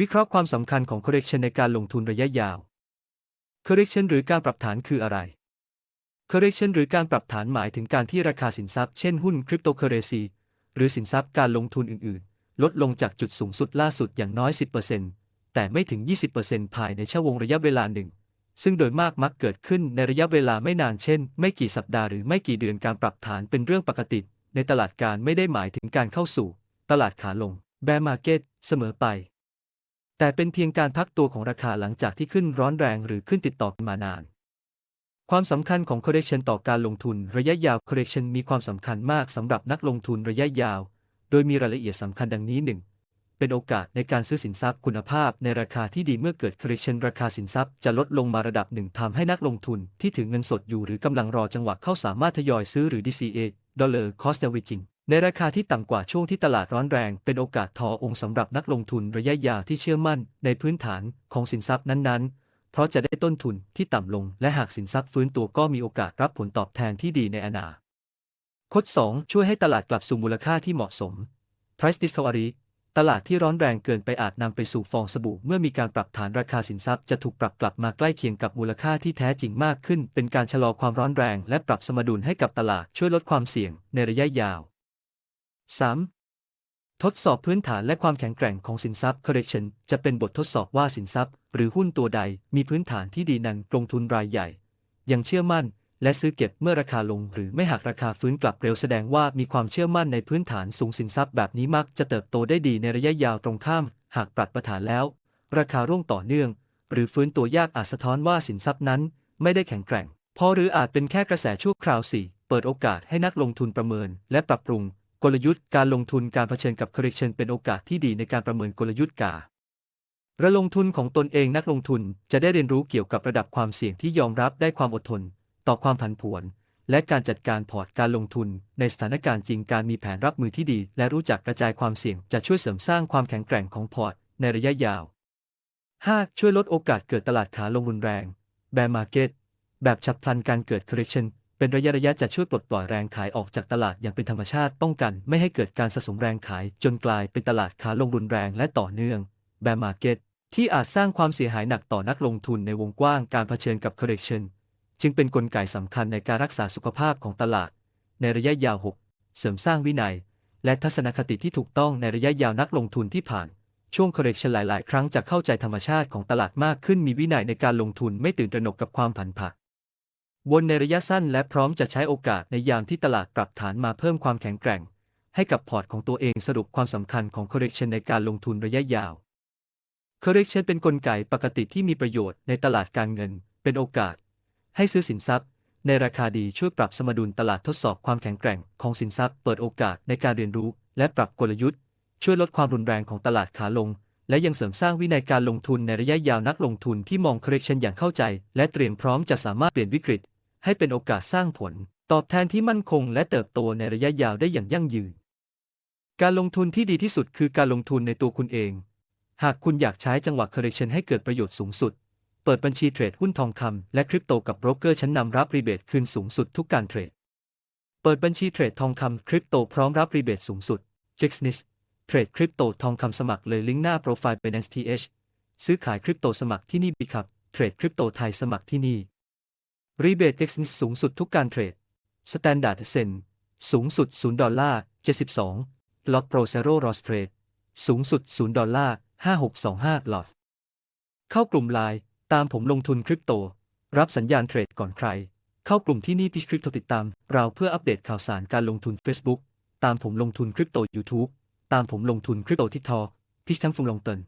วิเคราะห์ความสำคัญของ correction ในการลงทุนระยะยาว correction หรือการปรับฐานคืออะไร correction หรือการปรับฐานหมายถึงการที่ราคาสินทรัพย์เช่นหุ้นคริปโตเคอเรซีหรือสินทรัพย์การลงทุนอื่น ๆ ลดลงจากจุดสูงสุดล่าสุดอย่างน้อย 10%แต่ไม่ถึง 20%ภายในช่วงระยะเวลาหนึ่ง ซึ่งโดยมากมักเกิดขึ้นในระยะเวลาไม่นานเช่น ไม่กี่สัปดาห์หรือไม่กี่เดือนการปรับฐานเป็นเรื่องปกติ ในตลาดการไม่ได้หมายถึงการเข้าสู่ ตลาดขาลง bear market เสมอไป แต่เป็นเพียงการพักตัวของราคาหลังจากที่ขึ้นร้อนแรงหรือขึ้นติดต่อกันมานาน ความสำคัญของ correction ต่อการลงทุนระยะยาว correction มีความสำคัญมากสำหรับนักลงทุนระยะยาว โดยมีรายละเอียดสำคัญดังนี้ 1. เป็นโอกาสในการซื้อสินทรัพย์คุณภาพในราคาที่ดีเมื่อเกิด correction ราคาสินทรัพย์จะลดลงมาระดับหนึ่งทำให้นักลงทุนที่ถือเงินสดอยู่หรือกำลังรอจังหวะเข้าสามารถทยอยซื้อหรือ DCA Dollar Cost Averaging ในราคาที่ต่ำกว่าช่วงที่ตลาดร้อนแรง เป็นโอกาสทอองค์สำหรับนักลงทุนระยะยาวที่เชื่อมั่นในพื้นฐานของสินทรัพย์นั้นๆ เพราะจะได้ต้นทุนที่ต่ำลง และหากสินทรัพย์ฟื้นตัวก็มีโอกาสรับผลตอบแทนที่ดีในอนาคต 2. ช่วยให้ตลาดกลับสู่มูลค่าที่เหมาะสม Price Discovery ตลาดที่ร้อนแรงเกินไปอาจนำไปสู่ฟองสบู่ เมื่อมีการปรับฐานราคาสินทรัพย์จะถูกปรับกลับมาใกล้เคียงกับมูลค่าที่แท้จริงมากขึ้น เป็นการชะลอความร้อนแรง และปรับสมดุลให้กับตลาดช่วยลดความเสี่ยงในระยะยาว 3. ทดสอบพื้นฐานและความแข็งแกร่งของสินทรัพย์ correction จะเป็นบททดสอบว่าสินทรัพย์ หรือหุ้นตัวใดมีพื้นฐานที่ดีนั้นลงทุนรายใหญ่ ยังเชื่อมั่น และซื้อเก็บเมื่อราคาลง หรือไม่หากราคาฟื้นกลับเร็วแสดงว่ามีความเชื่อมั่นในพื้นฐานสูงสินทรัพย์แบบนี้มักจะเติบโตได้ดีในระยะยาวตรงข้าม หากปรับประฐานแล้ว ราคาร่วงต่อเนื่อง หรือฟื้นตัวยากอาจสะท้อนว่าสินทรัพย์นั้น ไม่ได้แข็งแกร่ง พอหรืออาจเป็นแค่กระแสชั่วคราวสี่เปิดโอกาสให้นักลงทุนประเมิน และปรับปรุง กลยุทธ์การลงทุนการเผชิญกับ correction เป็นโอกาสที่ดีในการประเมินกลยุทธ์การระลงทุนของตนเองนักลงทุนจะได้เรียนรู้เกี่ยวกับระดับความเสี่ยงที่ยอมรับได้ความอดทน ต่อความผันผวน และการจัดการพอร์ตการลงทุน ในสถานการณ์จริงการมีแผนรับมือที่ดี และรู้จักกระจายความเสี่ยงจะช่วยเสริมสร้างความแข็งแกร่งของพอร์ตในระยะยาว 5. ช่วยลดโอกาสเกิดตลาดขาลงรุนแรง bear market แบบฉับพลันการเกิด correction เป็นระยะระยะจะช่วยปลดปล่อยแรงขายออกจากตลาดอย่างเป็นธรรมชาติป้องกันไม่ให้เกิดการสะสมแรงขายจนกลายเป็นตลาดขาลงรุนแรงและต่อเนื่อง bear market ที่อาจสร้างความเสียหายหนักต่อนักลงทุนในวงกว้างการเผชิญกับ correction จึงเป็นนกลไกสำคัญในการรักษาสุขภาพของตลาด ในระยะยาว 6 เสริมสร้างวินัย และทัศนคติที่ถูกต้องในระยะยาวนักลงทุนที่ผ่าน ช่วง correction หลาย ๆ ครั้งจะเข้าใจธรรมชาติของตลาดมากขึ้นมีวินัยในการลงทุนไม่ตื่นตระหนกกับความผันผวน วนในระยะสั้นและพร้อมจะใช้โอกาสในยามที่ตลาดปรับฐานมาเพิ่มความแข็งแกร่ง ให้กับพอร์ตของตัวเองสรุปความสำคัญของ correction ในการลงทุนระยะยาว correction เป็นนกลไกปกติที่มีประโยชน์ในตลาดการเงิน เป็นโอกาส ให้ซื้อสินทรัพย์ ในราคาดีช่วยปรับสมดุลตลาดทดสอบความแข็งแกร่งของสินทรัพย์ เปิดโอกาสในการเรียนรู้ และปรับกลยุทธ์ ช่วยลดความรุนแรงของตลาดขาลงและยังเสริมสร้างวินัยการลงทุนในระยะยาวนักลงทุนที่มอง correction อย่างเข้าใจ และเตรียมพร้อมจะสามารถเปลี่ยนวิกฤต ให้เป็นโอกาสสร้างผล ตอบแทนที่มั่นคงและเติบโตในระยะยาวได้อย่างยั่งยืน การลงทุนที่ดีที่สุดคือการลงทุนในตัวคุณเอง หากคุณอยากใช้จังหวะ correction ให้เกิดประโยชน์สูงสุด เปิดบัญชีเทรดหุ้นทองคำและคริปโตกับโบรกเกอร์ชั้นนำรับรีเบทคืนสูงสุดทุกการเทรด เปิดบัญชีเทรดทองคำคริปโตพร้อมรับรีเบทสูงสุด Flexnis เทรดคริปโตทองคำสมัครเลยลิงก์หน้าโปรไฟล์ Binance TH ซื้อขายคริปโตสมัครที่นี่บีครับเทรดคริปโตไทยสมัครที่นี่ รีเบท XNIS สูงสุดทุกการเทรด Standard Sen สูงสุด 0 ดอลลาร์ 72 Lot Pro Zero Loss Trade สูงสุด 0 ดอลลาร์ 5625 Lot เข้ากลุ่มไลน์ตามผมลงทุนคริปโต รับสัญญาณเทรดก่อนใคร เข้ากลุ่มที่นี่พิชคริปโตติดตาม เราเพื่ออัปเดตข่าวสารการลงทุน Facebook ตามผมลงทุนคริปโต YouTube ตามผมลงทุนคริปโตทิกทอพิชทั้งฟุงลงเติน